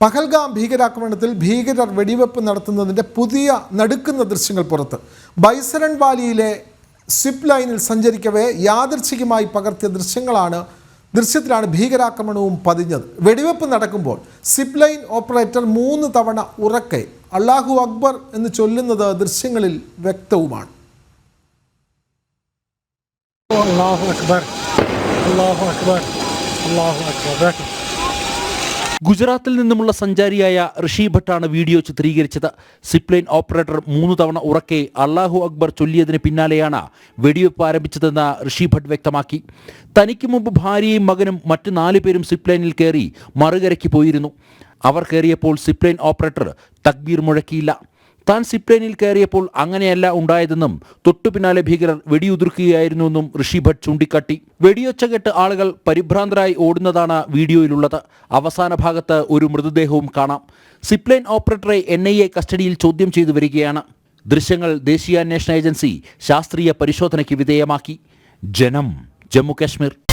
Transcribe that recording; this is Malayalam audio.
പഹൽഗാം ഭീകരാക്രമണത്തിൽ ഭീകരർ വെടിവെപ്പ് നടത്തുന്നതിന്റെ പുതിയ നടുക്കുന്ന ദൃശ്യങ്ങൾ പുറത്ത്. ബൈസരൺ വാലിയിലെ സിപ്പ് ലൈനിൽ സഞ്ചരിക്കവേ യാദൃച്ഛികമായി പകർത്തിയ ദൃശ്യങ്ങളാണ് ദൃശ്യത്തിലാണ് ഭീകരാക്രമണവും പതിഞ്ഞത്. വെടിവെപ്പ് നടക്കുമ്പോൾ സിപ്പ് ലൈൻ ഓപ്പറേറ്റർ മൂന്ന് തവണ ഉറക്കെ അള്ളാഹു അക്ബർ എന്ന് ചൊല്ലുന്നത് ദൃശ്യങ്ങളിൽ വ്യക്തവുമാണ്. അള്ളാഹു അക്ബർ അള്ളാഹു അക്ബർ അള്ളാഹു അക്ബർ. ഗുജറാത്തിൽ നിന്നുമുള്ള സഞ്ചാരിയായ ഋഷി ഭട്ടാണ് വീഡിയോ ചിത്രീകരിച്ചത്. സിപ്ലൈൻ ഓപ്പറേറ്റർ മൂന്ന് തവണ ഉറക്കെ അള്ളാഹു അക്ബർ ചൊല്ലിയതിന് പിന്നാലെയാണ് വെടിവെപ്പ് ആരംഭിച്ചതെന്ന് ഋഷി ഭട്ട് വ്യക്തമാക്കി. തനിക്ക് മുമ്പ് ഭാര്യയും മകനും മറ്റ് നാലു പേരും സിപ്ലൈനിൽ കയറി മറുകരയ്ക്ക് പോയിരുന്നു. അവർ കയറിയപ്പോൾ സിപ്ലൈൻ ഓപ്പറേറ്റർ തക്ബീർ മുഴക്കിയില്ല. താൻ സിപ്ലൈനിൽ കയറിയപ്പോൾ അങ്ങനെയല്ല ഉണ്ടായതെന്നും തൊട്ടു പിന്നാലെ ഭീകരർ വെടിയുതിർക്കുകയായിരുന്നുവെന്നും ഋഷി ഭട്ട് ചൂണ്ടിക്കാട്ടി. വെടിയൊച്ച കെട്ട് ആളുകൾ പരിഭ്രാന്തരായി ഓടുന്നതാണ് വീഡിയോയിലുള്ളത്. അവസാന ഭാഗത്ത് ഒരു മൃതദേഹവും കാണാം. സിപ്ലൈൻ ഓപ്പറേറ്ററെ എൻ ഐ എ കസ്റ്റഡിയിൽ ചോദ്യം ചെയ്തു വരികയാണ്. ദൃശ്യങ്ങൾ ദേശീയ അന്വേഷണ ഏജൻസി ശാസ്ത്രീയ പരിശോധനയ്ക്ക് വിധേയമാക്കി. ജനം ജമ്മു കാശ്മീർ.